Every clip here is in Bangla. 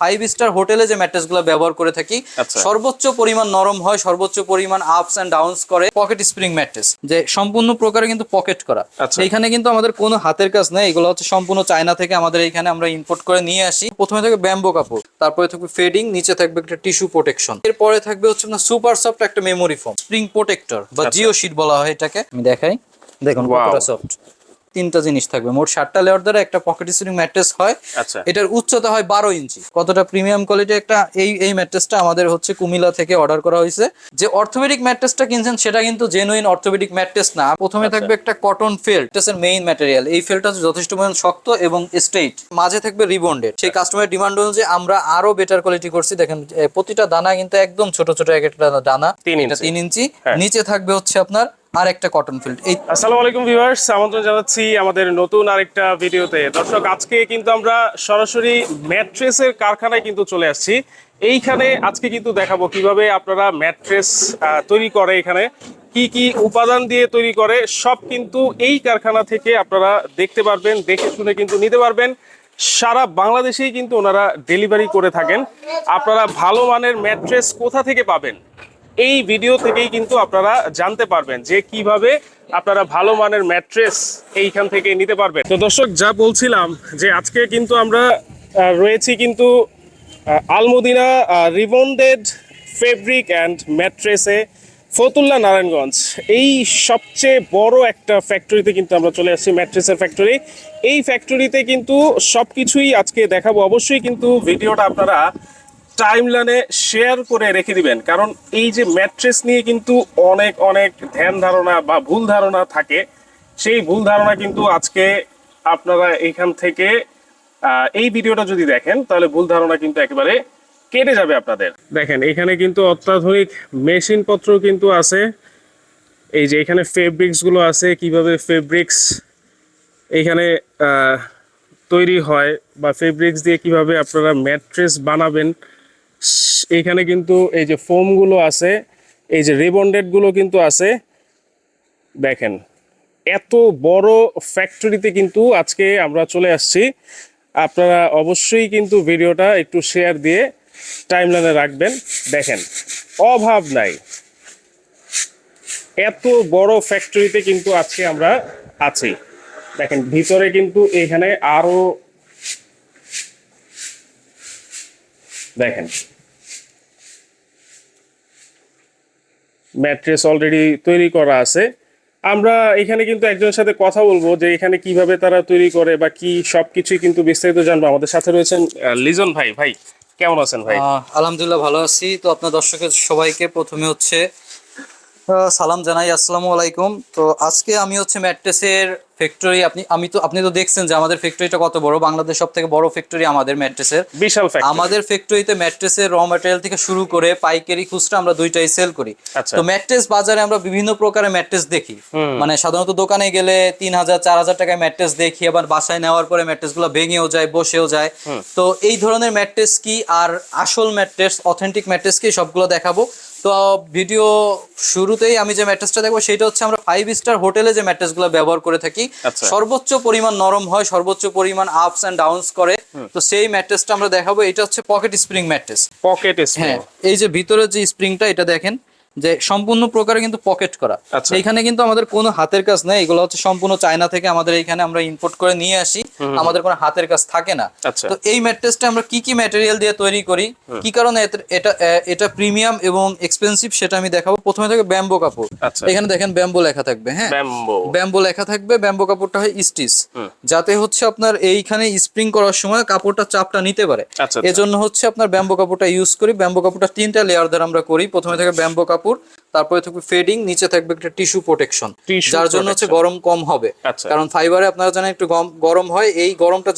ফাইভ স্টার হোটেলে যে ম্যাট্রেসগুলো ব্যবহার করে থাকি আচ্ছা। সর্বোচ্চ পরিমাণ নরম হয় সর্বোচ্চ পরিমাণ আপস এন্ড ডাউনস করে পকেট স্প্রিং ম্যাট্রেস যে সম্পূর্ণ প্রকারে কিন্তু পকেট করা। এখানে কিন্তু আমাদের কোনো হাতের কাজ নেই এগুলো হচ্ছে সম্পূর্ণ চায়না থেকে আমাদের এখানে আমরা ইম্পোর্ট করে নিয়ে আসি। প্রথমে থাকবে ব্যাম্বো কাপড় তারপরে থাকবে ফেডিং নিচে থাকবে একটা টিস্যু প্রোটেকশন এরপরে থাকবে হচ্ছে আপনার সুপার সফট একটা মেমোরি ফোম স্প্রিং প্রোটেক্টর বা আচ্ছা। জিও শিট বলা হয় এটাকে। আমি দেখাই। দেখুন কতটা সফট তিনটা জিনিস থাকবে। মোট সাতটা লেয়ার দ্বারা একটা পকেট স্প্রিং ম্যাট্রেস হয়। আচ্ছা। এটার উচ্চতা হয় বারো ইঞ্চি। কতটা প্রিমিয়াম কোয়ালিটি একটা এই এই ম্যাট্রেসটা আমাদের হচ্ছে কুমিল্লা থেকে অর্ডার করা হয়েছে। যে অর্থোপেডিক ম্যাট্রেসটা কিনছেন সেটা কিন্তু জেনুইন অর্থোপেডিক ম্যাট্রেস না। প্রথমে আচ্ছা। থাকবে একটা কটন ফেল এর মেইন ম্যাটেরিয়াল এই ফেলটা হচ্ছে যথেষ্ট পরিমাণ শক্ত এবং স্ট্রেট মাঝে থাকবে রিবন্ডেড সেই কাস্টমারের ডিমান্ড অনুযায়ী আমরা আরও বেটার কোয়ালিটি করছি। দেখেন প্রতিটা দানা কিন্তু একদম ছোট ছোট এক একটা দানা। তিন ইঞ্চি। তিন ইঞ্চি। হ্যাঁ। নিচে থাকবে হচ্ছে আপনার আর একটা কটন ফিল্ড এই আসসালামু আলাইকুম ভিউয়ার্স আমন্ত্রণ জানাচ্ছি আমাদের নতুন আরেকটা ভিডিওতে। দর্শক, আজকে কিন্তু আমরা সরাসরি ম্যাট্রেসের কারখানায় কিন্তু চলে আসছি। এইখানে আজকে কিন্তু দেখাবো কীভাবে আপনারা ম্যাট্রেস তৈরি করে এখানে, কি কি উপাদান দিয়ে তৈরি করে, সব কিন্তু এই কারখানা থেকে আপনারা দেখতে পারবেন, দেখে শুনে কিন্তু নিতে পারবেন। সারা বাংলাদেশেই কিন্তু ওনারা ডেলিভারি করে থাকেন। আপনারা ভালো মানের ম্যাট্রেস কোথা থেকে পাবেন? এই ভিডিও থেকেই কিন্তু আপনারা জানতে পারবেন যে কীভাবে আপনারা ভালো মানের ম্যাট্রেস এইখান থেকে নিতে পারবেন। তো দর্শক, যা বলছিলাম যে আজকে কিন্তু আমরা রয়েছি কিন্তু আলমদিনা রিবন্ডেড ফেব্রিক অ্যান্ড ম্যাট্রেসে ফতুল্লা নারায়ণগঞ্জ। এই সবচেয়ে বড় একটা ফ্যাক্টরিতে কিন্তু আমরা চলে আসছি ম্যাট্রেসের ফ্যাক্টরি এই ফ্যাক্টরিতে কিন্তু সব কিছুই আজকে দেখাবো। অবশ্যই কিন্তু ভিডিওটা আপনারা টাইমলাইনে শেয়ার করে রেখে দিবেন। কারণ এই যে ম্যাট্রেস নিয়ে কিন্তু অনেক অনেক ধ্যান ধারণা বা ভুল ধারণা থাকে, সেই ভুল ধারণা কিন্তু আজকে আপনারা এইখান থেকে এই ভিডিওটা যদি দেখেন, তাহলে ভুল ধারণা কিন্তু একেবারে কেটে যাবে আপনাদের। দেখেন, এখানে কিন্তু অত্যাধুনিক মেশিন পত্র কিন্তু আছে। এই যে এখানে ফেব্রিক্সগুলো আছে, কীভাবে ফেব্রিক্স এইখানে তৈরি হয় বা ফেব্রিক্স দিয়ে কীভাবে আপনারা ম্যাট্রেস বানাবেন এইখানে কিন্তু এই যে ফোমগুলো আছে, এই যে রিবন্ডেডগুলো কিন্তু আছে। দেখেন, এত বড় ফ্যাক্টরিতে কিন্তু আজকে আমরা চলে আসছি। আপনারা অবশ্যই কিন্তু ভিডিওটা একটু শেয়ার দিয়ে টাইমলাইনে রাখবেন। দেখেন, অভাব নাই। এত বড় ফ্যাক্টরিতে কিন্তু আজকে আমরা আছি। দেখেন, ভিতরে কিন্তু এখানে আরও দেখেন ম্যাট্রেস অলরেডি তৈরি করা আছে। আমরা এখানে কিন্তু একজনের সাথে কথা বলব যে এখানে কীভাবে তারা তৈরি করে বা কি সবকিছুই কিন্তু বিস্তারিত জানব। আমাদের সাথে রয়েছেন লিজন ভাই। ভাই, কেমন আছেন ভাই? আলহামদুলিল্লাহ ভালো আছি। তো আপনার দর্শকের সবাইকে প্রথমে হচ্ছে সালাম জানাই। আসসালামু আলাইকুম। তো আজকে আমি হচ্ছে ম্যাট্রেসের ফ্যাক্টরি আপনি আমি তো আপনি তো দেখছেন যে আমাদের ফ্যাক্টরিটা কত বড়। বাংলাদেশ সব থেকে বড় ফ্যাক্টরি আমাদের ম্যাট্রেসের বিশাল ফ্যাক্টরি আমাদের ফ্যাক্টরিতে ম্যাট্রেসের র ম্যাটেরিয়াল থেকে শুরু করে পাইকারি খুচরা আমরা দুইটাই সেল করি। আচ্ছা। তো ম্যাট্রেস বাজারে আমরা বিভিন্ন প্রকারের ম্যাট্রেস দেখি। মানে সাধারণত দোকানে গেলে তিন হাজার চার হাজার টাকায় ম্যাট্রেস দেখি আবার বাসায় নেওয়ার পরে ম্যাট্রেসগুলো ভেঙেও যায় বসেও যায়। তো এই ধরনের ম্যাট্রেস কি আর আসল ম্যাট্রেস অথেন্টিক ম্যাট্রেস কি সবগুলো দেখাবো। তো ভিডিও শুরুতেই আমি যে ম্যাট্রেসটা দেখব সেটা হচ্ছে আমরা ফাইভ স্টার হোটেলে যে ম্যাট্রেসগুলো ব্যবহার করে থাকি। সর্বোচ্চ পরিমাণ নরম হয় সর্বোচ্চ পরিমাণ আপস এন্ড ডাউনস করে। তো সেই ম্যাট্রেসটা আমরা দেখাবো। এটা হচ্ছে পকেট স্প্রিং ম্যাট্রেস। পকেট হ্যাঁ এই যে ভিতরে যে স্প্রিংটা এটা দেখেন যে সম্পূর্ণ প্রকারে কিন্তু পকেট করা। আচ্ছা। এইখানে কিন্তু আমাদের কোনো হাতের কাজ নেই। এগুলো হচ্ছে সম্পূর্ণ চায়না থেকে আমাদের এইখানে আমরা ইম্পোর্ট করে নিয়ে আসি। আমাদের কোনো হাতের কাজ থাকে না। আচ্ছা। তো এই ম্যাট্রেসটা আমরা কি কি ম্যাটেরিয়াল দিয়ে তৈরি করি কি কারণে এটা এটা প্রিমিয়াম এবং এক্সপেন্সিভ সেটা আমি দেখাবো। প্রথমে থাকবে ব্যাম্বো কাপড়। আচ্ছা। এখানে দেখেন ব্যাম্বো লেখা থাকবে হ্যাঁ? ব্যাম্বো। লেখা থাকবে ব্যাম্বো কাপড়টা হয় স্টিচ যাতে হচ্ছে আপনার এইখানে স্প্রিং করার সময় কাপড়টা চাপটা নিতে পারে। আচ্ছা। এজন্য হচ্ছে আপনার ব্যাম্বো কাপড়টা ইউজ করি। ব্যাম্বো কাপড়টা তিনটা লেয়ার দ্বারা আমরা করি। প্রথমে থাকে ব্যাম্বো কাপড় তারপরে থাকবে ফেডিং নিচে থাকবে একটা টিস্যু প্রোটেকশন যার জন্য হচ্ছে গরম কম হবে। আচ্ছা। কারণ ফাইবারে আপনারা জানেন একটু গরম হয় এই গরমটা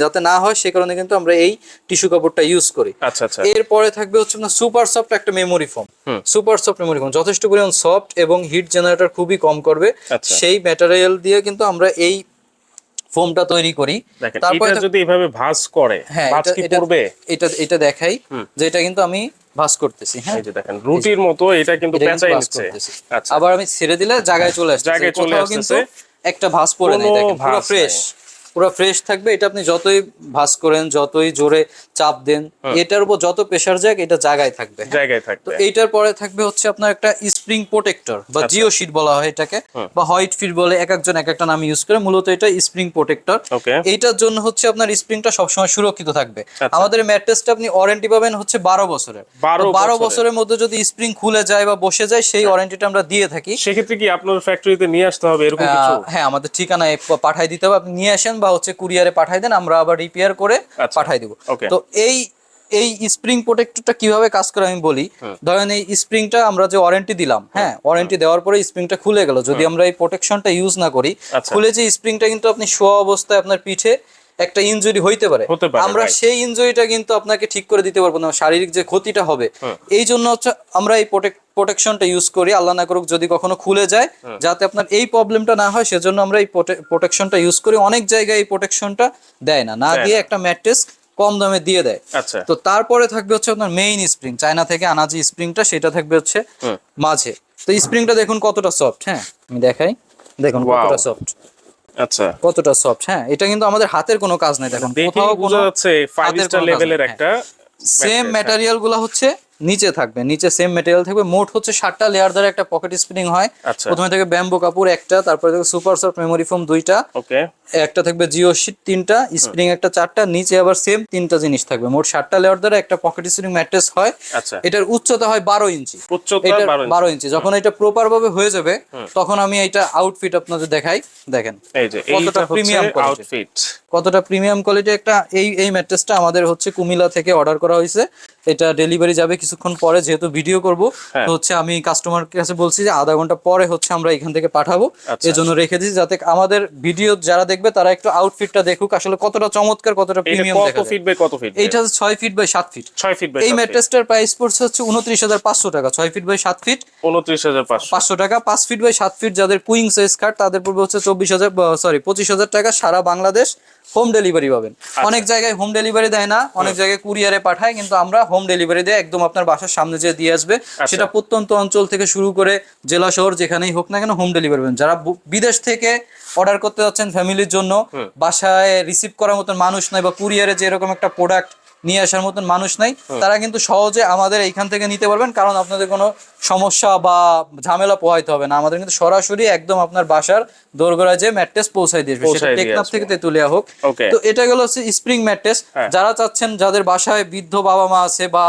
যাতে না হয় সে কারণে কিন্তু আমরা এই টিস্যু কাপড়টা ইউজ করি। আচ্ছা আচ্ছা। এরপরে থাকবে হচ্ছে আপনার সুপার সফট একটা memory foam super soft memory foam যথেষ্ট পরিমাণ সফট এবং হিট জেনারেটর খুবই কম করবে। সেই ম্যাটেরিয়াল দিয়ে কিন্তু আমরা এই ফোমটা তৈরি করি। তারপরে যদি এভাবে ভাঁজ করে হ্যাঁ ভাঁজ কি পড়বে? এটা এটা দেখাই যে এটা কিন্তু আমি ভাস করতেছি হ্যাঁ? এই যে দেখেন রুটির মতো এটা কিন্তু পেঁচাই নিচ্ছে। আচ্ছা। আবার আমি ছেড়ে দিলে জায়গায় চলে আসছে জায়গায় চলে আসছে একটা ভাস পড়ে নেই দেখেন পুরো ফ্রেশ। পুরো ফ্রেশ থাকবে এটা আপনি যতই ভাস করেন যতই জোরে চাপ দেন এটার উপর যত প্রেশার যাক এটা জায়গায় থাকবে। জায়গায় থাকবে। তো এইটার পরে থাকবে হচ্ছে আপনার একটা স্প্রিং প্রোটেক্টর বা আচ্ছা। জিও শিট বলা হয় এটাকে বা হোয়াইট ফিট বলে এক একজন এক একটা নাম ইউজ করে মূলত এটা স্প্রিং প্রোটেক্টর এইটার জন্য হচ্ছে আপনার স্প্রিংটা সবসময় সুরক্ষিত থাকবে। আচ্ছা। আমাদের ম্যাট্রেসটা আপনি ওয়ারেন্টি পাবেন হচ্ছে বারো বছরের। 12 বারো বছরের। মধ্যে যদি স্প্রিং খুলে যায় বা বসে যায় সেই ওয়ারেন্টিটা আমরা দিয়ে থাকি। সেক্ষেত্রে কি আপনার ফ্যাক্টরিতে নিয়ে আসতে হবে এরকম হ্যাঁ আমাদের ঠিকানায় প- পাঠাই দিতে হবে। আপনি নিয়ে আসেন বা হচ্ছে কুরিয়ারে পাঠাই দেন আমরা আবার রিপেয়ার করে আচ্ছা। পাঠাই দিব। তো এই এই স্প্রিং প্রোটেক্টরটা কীভাবে কাজ করে আমি বলি। ধরেন এই স্প্রিংটা আমরা যে ওয়ারেন্টি দিলাম হ্যাঁ ওয়ারেন্টি দেওয়ার পরে স্প্রিংটা খুলে গেল। যদি আমরা এই প্রোটেকশনটা ইউজ না করি আচ্ছা। খুলে যে স্প্রিংটা কিন্তু আপনি শোয়া অবস্থায় আপনার পিঠে একটা ইনজুরি হইতে পারে। আমরা সেই ইনজুরিটা কিন্তু আপনাকে ঠিক করে দিতে পারব না শারীরিক যে ক্ষতিটা হবে। এই জন্য হচ্ছে আমরা এই প্রোটেকশনটা ইউজ করি আল্লাহ না করুক যদি কখনো খুলে যায় যাতে আপনার এই প্রবলেমটা না হয় সেজন্য আমরা এই প্রোটেকশনটা ইউজ করি। অনেক জায়গায় এই প্রোটেকশনটা দেয় না না দিয়ে একটা ম্যাট্রেস কম দামে দিয়ে দেয়। আচ্ছা। তো তারপরে থাকবে হচ্ছে আপনার মেইন স্প্রিং চায়না থেকে আনা যে স্প্রিংটা সেটা থাকবে হচ্ছে মাঝে। তো স্প্রিংটা দেখুন কতটা সফট হ্যাঁ? আমি দেখাই। দেখুন কতটা সফট আচ্ছা। কতটা সফট হ্যাঁ এটা কিন্তু আমাদের হাতের কোনো কাজ নাই দেখুন কোথাও বোঝা কোনো যাচ্ছে ফাইভ স্টার লেভেলের একটা সেম ম্যাটেরিয়ালগুলো হচ্ছে নিচে থাকবে নিচে সেম ম্যাটেরিয়াল থাকবে। মোট হচ্ছে সাতটা লেয়ার দ্বারা একটা পকেট স্পিনিং হয়। আচ্ছা। প্রথমে থেকে ব্যাম্বো কাপড় একটা তারপরে থেকে সুপার সফট মেমোরি ফোম দুইটা। ওকে একটা থাকবে জিও শিট তিনটা স্প্রিং একটা চারটা নিচে আবার সেম তিনটা জিনিস থাকবে। মোট সাতটা লেয়ার দ্বারা একটা পকেট স্প্রিং ম্যাট্রেস হয়। আচ্ছা। এটার উচ্চতা হয় বারো ইঞ্চি। উচ্চতা এটা বারো ইঞ্চি। যখন এটা প্রপার ভাবে হয়ে যাবে তখন আমি এটা আউটফিট আপনাদের দেখাই। দেখেন কতটা quality। আউটফিট কতটা প্রিমিয়াম কোয়ালিটি একটা এই এই ম্যাট্রেসটা আমাদের হচ্ছে কুমিল্লা থেকে অর্ডার করা হয়েছে। এটা ডেলিভারি যাবে কিছুক্ষণ পরে যেহেতু ভিডিও করব হ্যাঁ। তো হচ্ছে আমি কাস্টমার কাছে বলছি যে আধা ঘণ্টা পরে হচ্ছে আমরা এখান থেকে পাঠাবো। আচ্ছা। এর জন্য রেখে দিয়েছি যাতে আমাদের ভিডিও যারা দেখবে তারা একটু আউটফিটটা দেখুক আসলে কতটা চমৎকার কতটা প্রিমিয়াম দেখা যায় ফিট বাই কত ফিট এইটা হচ্ছে ছয় feet by 7 feet 6 feet by এই ম্যাট্রেসটার প্রাইস পড়ছে হচ্ছে উনত্রিশ হাজার পাঁচশো টাকা 6 ফিট বাই 7 ফিট 29500 পাঁচশো। টাকা 5 ফিট বাই 7 ফিট যাদের কুইং সাইজ কাট তাদের পড়বে হচ্ছে চব্বিশ হাজার সরি পঁচিশ হাজার টাকা সারা বাংলাদেশ। হোম ডেলিভারি পাবেন। অনেক জায়গায় হোম ডেলিভারি দেয় না অনেক জায়গায় কুরিয়ারে পাঠায় কিন্তু আমরা হোম ডেলিভারি দিয়ে একদম আপনার বাসার সামনে যে দিয়ে আসবে। সেটা প্রত্যন্ত অঞ্চল থেকে শুরু করে জেলা শহর যেখানেই হোক না কেন হোম ডেলিভারি পাবেন। যারা বিদেশ থেকে অর্ডার করতে যাচ্ছেন ফ্যামিলির জন্য বাসায় রিসিভ করার মতন মানুষ নাই বা কুরিয়ারে যে এরকম একটা প্রোডাক্ট নিয়ে আসার মতন মানুষ নাই। তারা কিন্তু সহজে আমাদের এইখান থেকে নিতে পারবেন কারণ আপনাদের কোনো সমস্যা বা ঝামেলা পোহাইতে হবে না। আমাদের কিন্তু সরাসরি একদম আপনার বাসার দোরগোড়ায় যে ম্যাট্রেস পৌঁছাই দিয়ে সেটা টেকনাফ থেকে তেতুলিয়া হোক। তো এটা গেল হচ্ছে স্প্রিং ম্যাট্রেস হ্যাঁ। যারা চাচ্ছেন যাদের বাসায় বৃদ্ধ বাবা মা আছে বা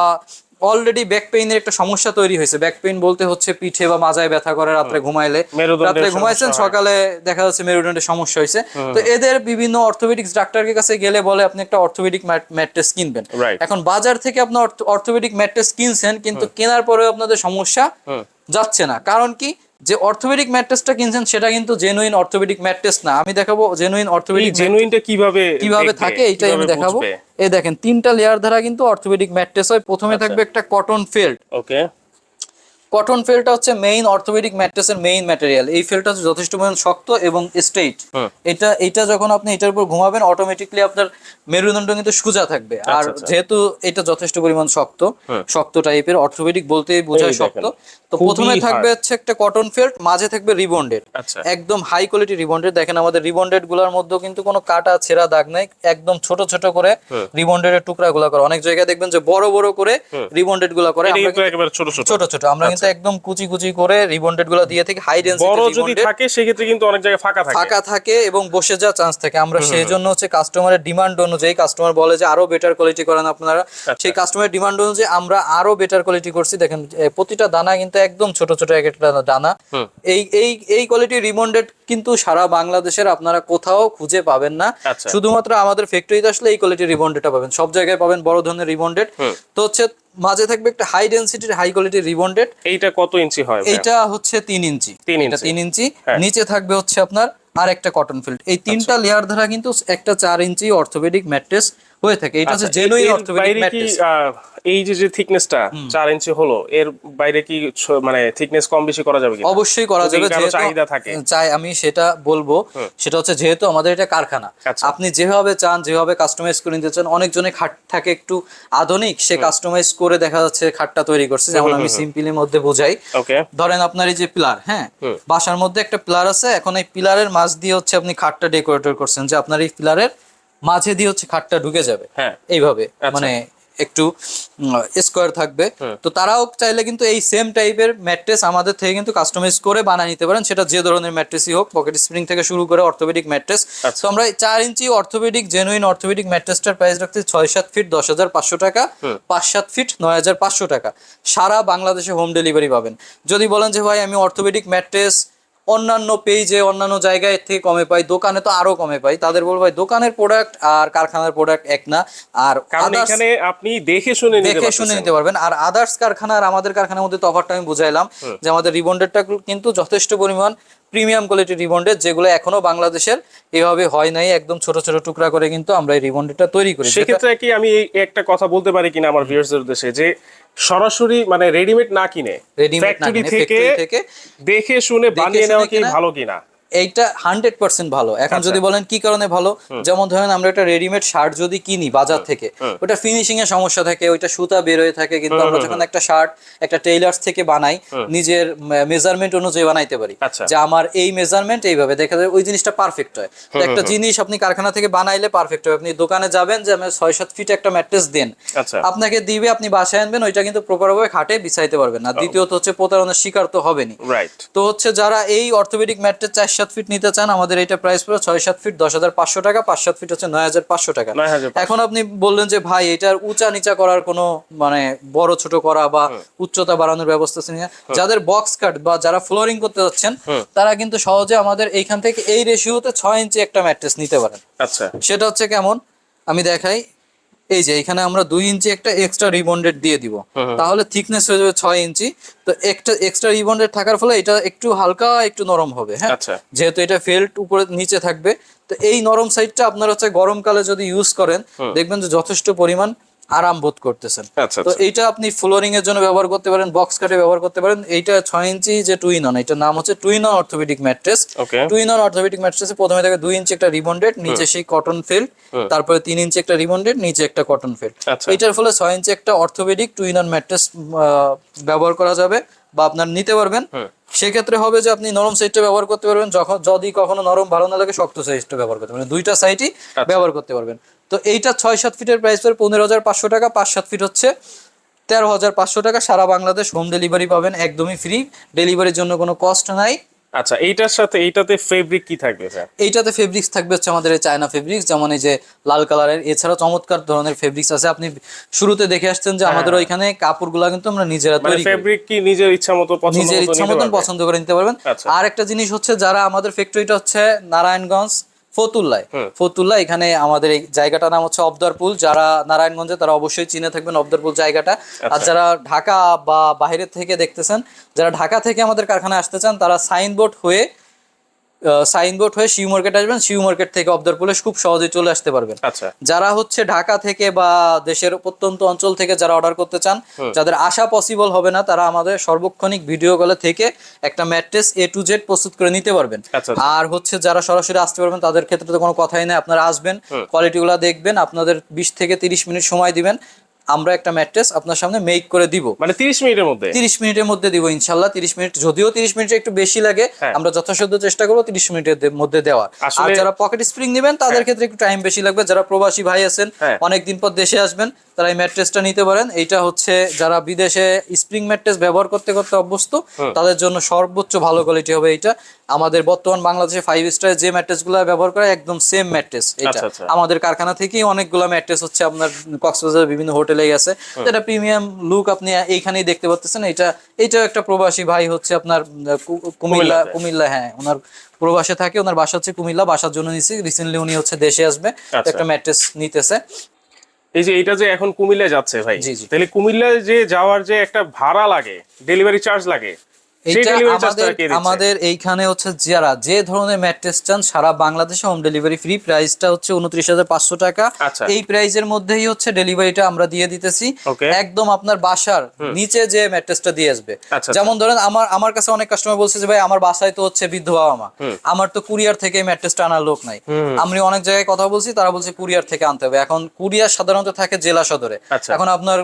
অলরেডি ব্যাক পেইনের একটা সমস্যা তৈরি হয়েছে। ব্যাক পেইন বলতে হচ্ছে পিঠে বা মাজায় ব্যথা করে রাত্রে ঘুমাইলে। রাত্রে ঘুমাইছেন সকালে দেখা যাচ্ছে মেরুদণ্ডের সমস্যা হয়েছে। তো এদের বিভিন্ন অর্থোপেডিক্স ডাক্তারের কাছে গেলে বলে আপনি একটা অর্থোপেডিক ম্যাট্রেস কিনবেন। এখন বাজার থেকে আপনি অর্থোপেডিক ম্যাট্রেস কিনছেন কিন্তু কেনার পরেও আপনাদের সমস্যা যাচ্ছে না। কারণ কি? যে অর্থোপেডিক ম্যাট্রেসটা কিনছেন সেটা কিন্তু জেনুইন অর্থোপেডিক ম্যাট্রেস না। আমি দেখাবো জেনুইন অর্থোপেডিক জেনুইনটা কীভাবে কীভাবে থাকে এইটাই আমি দেখাবো? এই দেখেন তিনটা লেয়ার দ্বারা কিন্তু অর্থোপেডিক ম্যাট্রেস হয়। প্রথমে থাকবে একটা কটন ফেল্ট ওকে কটন ফেলটা হচ্ছে মেইন অর্থোপেডিক ম্যাট্রেসের মেইন ম্যাটেরিয়াল এই ফেলটা যথেষ্ট পরিমাণ শক্ত এবং স্ট্রেইট এটা এটা যখন আপনি এটার উপর ঘুমাবেন অটোমেটিকলি আপনার মেরুদণ্ড কিন্তু সোজা থাকবে। আর আচ্ছা, আচ্ছা। যেহেতু এটা যথেষ্ট পরিমাণ শক্ত শক্ত টাইপের অর্থোপেডিক বলতেই বোঝায় শক্ত তো প্রথমে থাকবে হচ্ছে একটা কটন ফেল্ট মাঝে থাকবে রিবন্ডেড। আচ্ছা। একদম হাই কোয়ালিটি রিবন্ডেড। দেখেন আমাদের রিবন্ডেডগুলার মধ্যেও কিন্তু কোনো কাটা ছেঁড়া দাগ নাই একদম ছোট ছোট করে। রিবন্ডেড এর টুকরা গুলা করে। অনেক জায়গায় দেখবেন যে বড় বড় করে রিবন্ডেডগুলা করে আমরা ছোট ছোট। ছোট ছোট। আমরা কিন্তু একদম কুচি কুচি করে রিবন্ডেডগুলো দিয়ে থাকি হাই বড় যদি থাকে সেক্ষেত্রে কিন্তু অনেক জায়গায় ফাঁকা থাকে। ফাঁকা থাকে এবং বসে যাওয়ার চান্স থাকে। আমরা সেই জন্য হচ্ছে কাস্টমারের ডিমান্ড অনুযায়ী কাস্টমার বলে যে আরও বেটার কোয়ালিটি করেন আপনারা। আচ্ছা। সেই কাস্টমারের ডিমান্ড অনুযায়ী আমরা আরও বেটার কোয়ালিটি করছি। দেখেন প্রতিটা দানা কিন্তু একদম ছোট ছোট এক একটা দানা। এই এই এই কোয়ালিটি রিবন্ডেড কিন্তু সারা বাংলাদেশের আপনারা কোথাও খুঁজে পাবেন না। আচ্ছা। শুধুমাত্র আমাদের ফ্যাক্টরিতে আসলে এই কোয়ালিটির রিবন্ডেডটা পাবেন। সব জায়গায় পাবেন বড় ধরনের রিবন্ডেড তো হচ্ছে মাঝে থাকবে একটা হাই ডেন্সিটির হাই কোয়ালিটির রিবন্ডেড এইটা কত ইঞ্চি হয়? এইটা হচ্ছে তিন ইঞ্চি। তিন ইঞ্চি। হ্যাঁ। নিচে থাকবে হচ্ছে আপনার আর একটা কটন ফিল্ড এই তিনটা লেয়ার দ্বারা কিন্তু একটা চার ইঞ্চি অর্থোপেডিক ম্যাট্রেস হয়ে থাকে এটা হচ্ছে আচ্ছা, জেনুইন অর্থোপেডিক বাইরে ম্যাট্রেস এই যে যে থিকনেসটা ইঞ্চি হলো এর বাইরে কি মানে থিকনেস কম বেশি করা যাবে কি অবশ্যই করা যাবে যেহেতু চাহিদা থাকে। চাই আমি সেটা বলব। সেটা হচ্ছে যেহেতু আমাদের এটা কারখানা আচ্ছা। আপনি যেভাবে চান যেভাবে কাস্টমাইজ করে নিতে চান অনেকজনের খাট থাকে একটু আধুনিক সে কাস্টমাইজ করে দেখা যাচ্ছে খাটটা তৈরি করছে যেমন আমি সিম্পলির মধ্যে বোঝাই। ধরেন আপনার এই যে পিলার হ্যাঁ? বাসার মধ্যে একটা পিলার আছে এখন এই পিলারের মাঝ দিয়ে হচ্ছে আপনি খাটটা ডেকোরেটর করছেন যে আপনার এই পিলারের মাঝে দিয়ে হচ্ছে খাটটা ঢুকে যাবে। হ্যাঁ। এইভাবে আচ্ছা। মানে একটু স্কোয়ার থাকবে। তো তারাও চাইলে কিন্তু এই সেম টাইপের ম্যাট্রেস আমাদের থেকে কিন্তু কাস্টমাইজ করে বানিয়ে নিতে পারেন। সেটা যে ধরনের ম্যাট্রেসই হোক পকেট স্প্রিং থেকে শুরু করে অর্থোপেডিক ম্যাট্রেস আচ্ছা। তো আমরা চার ইঞ্চি অর্থোপেডিক জেনুইন অর্থোপেডিক ম্যাট্রেসটার প্রাইস রাখতে ছয় সাত ফিট দশ হাজার পাঁচশো টাকা পাঁচ সাত ফিট নয় হাজার পাঁচশো টাকা। সারা বাংলাদেশে হোম ডেলিভারি পাবেন। যদি বলেন যে ভাই আমি অর্থোপেডিক ম্যাট্রেস অন্যান্য পেজে অন্যান্য জায়গায় থেকে কমে পাই দোকানে তো আরও কমে পাই। তাদের বলব ভাই দোকানের প্রোডাক্ট আর কারখানার প্রোডাক্ট এক না। আর এখানে আপনি দেখে শুনে দেখে শুনে নিতে পারবেন। আর আদার্স কারখানা আর আমাদের কারখানার মধ্যে তফাৎটা আমি বুঝাইলাম যে আমাদের রিবন্ডেডটা কিন্তু যথেষ্ট পরিমাণ প্রিমিয়াম কোয়ালিটি রিবন্ডেড যেগুলো এখনও বাংলাদেশের এভাবে হয় নাই একদম ছোট ছোট টুকরা করে কিন্তু আমরা এই রিবন্ডেডটা তৈরি করি। সেক্ষেত্রে কি আমি একটা কথা বলতে পারি কিনা আমার ভিউয়ার্সদের উদ্দেশ্যে? যে সরাসরি মানে রেডিমেড না কিনে রেডিমেড ফ্যাক্টরি থেকে দেখে শুনে বানিয়ে নেওয়া কি ভালো কিনা? এইটা হান্ড্রেড পার্সেন্ট ভালো। এখন আচ্ছা। যদি বলেন কি কারণে ভালো যেমন ধরেন আমরা একটা রেডিমেড শার্ট যদি কিনি বাজার থেকে ওটা ফিনিশিং এর সমস্যা থাকে ওইটা সুতা বের হয়ে থাকে কিন্তু আমরা যখন একটা শার্ট একটা টেইলার্স থেকে বানাই নিজের মেজারমেন্ট অনুযায়ী বানাইতে পারি। আচ্ছা। যে আমার এই মেজারমেন্ট এইভাবে দেখা যায় ওই জিনিসটা পারফেক্ট হয়। একটা জিনিস আপনি কারখানা থেকে বানাইলে পারফেক্ট হয়। আপনি দোকানে যাবেন যে আমি ছয় সাত ফিট একটা ম্যাট্রেস দেন। আচ্ছা। আপনাকে দিবে আপনি বাসায় আনবেন ওইটা কিন্তু প্রপার ভাবে খাটে বিছাইতে পারবেন না। দ্বিতীয়ত হচ্ছে প্রতারণার শিকার তো হবেনি তো হচ্ছে যারা এই অর্থোপেডিক ম্যাট্রেস চার সাত ফিট নিতে চান আমাদের এটা প্রাইস পড়ে ছয় সাত ফিট দশ হাজার পাঁচশো টাকা পাঁচ সাত ফিট হচ্ছে নয় হাজার পাঁচশো টাকা। এখন আপনি বললেন যে ভাই এটার উঁচা নিচা করার কোনো মানে বড় ছোট করা বা উচ্চতা বাড়ানোর ব্যবস্থা? যাদের বক্স কাট বা যারা ফ্লোরিং করতে যাচ্ছেন তারা কিন্তু সহজে আমাদের এইখান থেকে এই রেশিওতে ছয় ইঞ্চি একটা ম্যাট্রেস নিতে পারেন। আচ্ছা। সেটা হচ্ছে কেমন? আমি দেখাই। এই যে এখানে আমরা দুই ইঞ্চি একটা এক্সট্রা রিবন্ডেড দিয়ে দিব। তাহলে থিকনেস হয়ে যাবে ছয় ইঞ্চি। তো একটা এক্সট্রা রিবন্ডেড থাকার ফলে এটা একটু হালকা একটু নরম হবে হ্যাঁ? আচ্ছা। যেহেতু এটা ফেল্ট উপরে নিচে থাকবে। তো এই নরম সাইডটা আপনারা হচ্ছে গরমকালে যদি ইউজ করেন দেখবেন যে যথেষ্ট পরিমাণ আরাম বোধ করতেছেন। আচ্ছা তো আচ্ছা এইটা আপনি ফ্লোরিং এর জন্য ব্যবহার করতে পারেন বক্স কাটে ব্যবহার করতে পারেন। এইটা ছয় ইঞ্চি যে টুইন অন এটার নাম হচ্ছে twin on orthopaedic mattress twin on orthopaedic ম্যাট্রেসে প্রথমে থাকে দুই ইঞ্চি একটা রিবন্ডেড নিচে সেই কটন ফিল্ড তারপরে তিন ইঞ্চি একটা রিবন্ডেড নিচে একটা কটন ফিল্ড আচ্ছা। এইটার ফলে ছয় ইঞ্চি একটা অর্থোপেডিক টুইন অন ম্যাট্রেস ব্যবহার করা যাবে বা আপনার নিতে পারবেন। সেক্ষেত্রে হবে যে আপনি নরম সাইডটা ব্যবহার করতে পারবেন যখন যদি কখনো নরম ভালো না লাগে শক্ত সাইডটা ব্যবহার করতে পারবেন। দুইটা সাইডই ব্যবহার করতে পারবেন। তো এইটা ছয় সাত ফিটের প্রাইস পড়ে পনেরো হাজার পাঁচশো টাকা পাঁচ সাত ফিট হচ্ছে তেরো হাজার পাঁচশো টাকা। সারা বাংলাদেশ হোম ডেলিভারি পাবেন একদমই ফ্রি ডেলিভারির জন্য কোনো কস্ট নাই। আচ্ছা এইটার সাথে এইটাতে ফেব্রিক কি থাকবে স্যার এইটাতে ফেব্রিক্স থাকবে হচ্ছে আমাদের চায়না ফেব্রিক্স যেমন এই যে লাল কালারের এছাড়া চমৎকার ধরনের ফেব্রিক্স আছে। আপনি শুরুতে দেখে আসছেন যে আমাদের ওইখানে কাপড়গুলো কিন্তু আমরা নিজেরা মানে তৈরি ফেব্রিক কি নিজের ইচ্ছা মতো পছন্দ নিজের মতো ইচ্ছা মতন পছন্দ করে নিতে পারবেন। আচ্ছা। আর একটা জিনিস হচ্ছে যারা আমাদের ফ্যাক্টরিটা হচ্ছে নারায়ণগঞ্জ ফতুল্লায়। ফতুল্লা এখানে আমাদের এই জায়গাটার নাম হচ্ছে অবদারপুল। যারা নারায়ণগঞ্জে তারা অবশ্যই চিনে থাকবেন অবদারপুল জায়গাটা। আর আচ্ছা। যারা ঢাকা বা বাহিরের থেকে দেখতেছেন যারা ঢাকা থেকে আমাদের কারখানায় আসতে চান তারা সাইনবোর্ড হয়ে সাইনবোর্ড হয়ে শিউ মার্কেট আসবেন। শিউ মার্কেট থেকে অবদার পুলিশ খুব সহজে চলে আসতে পারবেন আচ্ছা। যারা হচ্ছে ঢাকা থেকে বা দেশের প্রত্যন্ত অঞ্চল থেকে যারা অর্ডার করতে চান যাদের আসা পসিবল হবে না তারা আমাদের সর্বক্ষণিক ভিডিও কলে থেকে একটা ম্যাট্রেস এ টু জেড প্রস্তুত করে নিতে পারবেন। আচ্ছা, আচ্ছা। আর হচ্ছে যারা সরাসরি আসতে পারবেন তাদের ক্ষেত্রে তো কোনো কথাই নেই। আপনারা আসবেন কোয়ালিটিগুলো দেখবেন আপনাদের বিশ থেকে তিরিশ মিনিট সময় দিবেন। আমরা একটা ম্যাট্রেস আপনার সামনে মেক করে দিব। মানে তিরিশ মিনিটের মধ্যে? তিরিশ মিনিটের মধ্যে দিব ইনশাল্লাহ তিরিশ মিনিট যদিও তিরিশ মিনিট একটু বেশি লাগে হ্যাঁ। আমরা যথাসাধ্য চেষ্টা করব তিরিশ মিনিটের মধ্যে দেওয়ার। আর যারা পকেট স্প্রিং নেবেন তাদের ক্ষেত্রে একটু টাইম বেশি লাগবে। যারা প্রবাসী ভাই আছেন হ্যাঁ। অনেকদিন পর দেশে আসবেন তারা এই ম্যাট্রেসটা নিতে পারেন। এইটা হচ্ছে যারা বিদেশে স্প্রিং ম্যাট্রেস ব্যবহার করতে করতে অভ্যস্ত তাদের জন্য সর্বোচ্চ ভালো কোয়ালিটি হবে এইটা। আমাদের বর্তমান বাংলাদেশে ফাইভ স্টার যে ম্যাট্রেসগুলো ব্যবহার করে একদম সেম ম্যাট্রেস এটা। আমাদের কারখানা থেকেই অনেকগুলো ম্যাট্রেস হচ্ছে আপনার কক্সবাজার বিভিন্ন হোটেলে গেছে। এটা প্রিমিয়াম লুক আপনি এইখানেই দেখতে পাচ্ছেন এটা এটা একটা প্রবাসী ভাই হচ্ছে আপনার কুমিল্লা কুমিল্লা হ্যাঁ ওনার প্রবাসে থাকে ওনার বাসা হচ্ছে কুমিল্লা বাসার জন্য নিছি। রিসেন্টলি উনি হচ্ছে দেশে আসবে। আচ্ছা। একটা ম্যাট্রেস নিতেছে। এই যে এটা যে এখন কুমিল্লা যাচ্ছে ভাই। তাহলে কুমিল্লায় যে যাওয়ার যে একটা ভাড়া লাগে ডেলিভারি চার্জ লাগে আমাদের আমাদের এইখানে হচ্ছে যারা যে ধরনের ম্যাট্রেস চান সারা বাংলাদেশে হোম ডেলিভারি ফ্রি প্রাইসটা হচ্ছে উনত্রিশ হাজার পাঁচশো টাকা। আচ্ছা। এই প্রাইসের মধ্যেই হচ্ছে ডেলিভারিটা আমরা দিয়ে দিতেছি। একদম আপনার বাসার নিচে যে ম্যাট্রেসটা দিয়ে আসবে। আচ্ছা, যেমন ধরেন আমার আমার কাছে অনেক কাস্টমার বলছে যে ভাই আমার বাসায় তো হচ্ছে বৃদ্ধ বাবা মা। আমার তো কুরিয়ার থেকে ম্যাট্রেসটা আনার লোক নাই। আমি অনেক জায়গায় কথা বলছি তারা বলছে কুরিয়ার থেকে আনতে হবে। এখন কুরিয়ার সাধারণত থাকে জেলা সদরে। আচ্ছা। এখন আপনার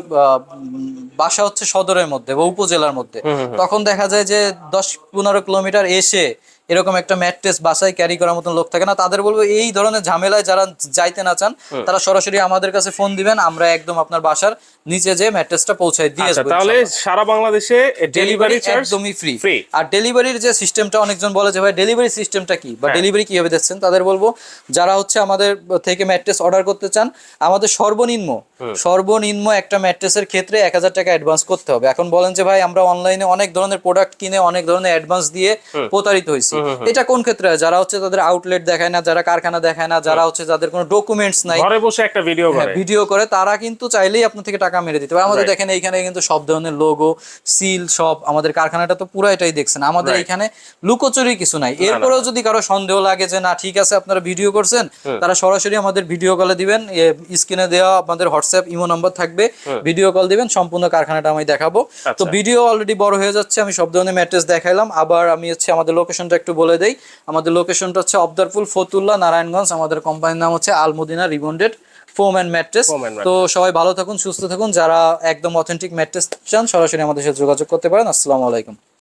বাসা হচ্ছে সদরের মধ্যে বা উপজেলার মধ্যে। তখন দেখা যায় যে দশ পনেরো কিলোমিটার এসে এরকম একটা ম্যাট্রেস বাসায় ক্যারি করার মতন লোক থাকে না। তাদের বলব এই ধরনের ঝামেলায় যারা যাইতে না চান তারা সরাসরি আমাদের কাছে ফোন দিবেন আমরা একদম আপনার বাসার নিচে যে ম্যাট্রেসটা পৌঁছায় দিয়ে আচ্ছা তাহলে সারা বাংলাদেশে ডেলিভারি একদমই ফ্রি আর ডেলিভারির যে সিস্টেমটা অনেকজন বলে যে ভাই ডেলিভারি সিস্টেমটা কি? বা হ্যাঁ। ডেলিভারি কীভাবে দিচ্ছেন? তাদের বলব যারা হচ্ছে আমাদের থেকে ম্যাট্রেস অর্ডার করতে চান আমাদের সর্বনিম্ন সর্বনিম্ন একটা ম্যাট্রেসের ক্ষেত্রে এক হাজার টাকা অ্যাডভান্স করতে হবে। এখন বলেন যে ভাই আমরা অনলাইনে অনেক ধরনের প্রোডাক্ট কিনে অনেক ধরনের অ্যাডভান্স দিয়ে প্রতারিত হয়েছি। এটা কোন ক্ষেত্রে? যারা হচ্ছে তাদের আউটলেট দেখায় না যারা কারখানা দেখায় না যারা হচ্ছে যাদের কোনো ডকুমেন্টস নাই ঘরে বসে একটা ভিডিও করে। ভিডিও করে তারা কিন্তু চাইলেই আপনার থেকে টাকা মেরে দিতে পারে। আমাদের দেখেন এইখানে কিন্তু সব ধরনের লোগো সিল সব আমাদের কারখানাটা তো পুরো এটাই দেখছেন। আমাদের এখানে লুকোচুরি কিছু নাই। এরপরেও যদি কারও সন্দেহ লাগে যে না ঠিক আছে আপনারা ভিডিও করছেন তারা সরাসরি আমাদের ভিডিও কলে দিবেন। স্ক্রিনে দেওয়া আমাদের হোয়াটসঅ্যাপ ইমো নম্বর থাকবে। ভিডিও কল দিবেন সম্পূর্ণ কারখানাটা আমি দেখাবো। তো আচ্ছা। ভিডিও অলরেডি বড় হয়ে যাচ্ছে আমি সব ধরনের ম্যাট্রেস দেখাইলাম। আবার আমি হচ্ছে আমাদের লোকেশনটা একটু বলে দেই। আমাদের লোকেশনটা হচ্ছে অবদারপুল ফতুল্লা নারায়ণগঞ্জ। আমাদের কোম্পানির নাম হচ্ছে Almadina rebonded foam and mattress তো সবাই ভালো থাকুন সুস্থ থাকুন। যারা একদম অথেন্টিক ম্যাট্রেস চান সরাসরি আমাদের সাথে যোগাযোগ করতে পারেন। আসসালামু আলাইকুম।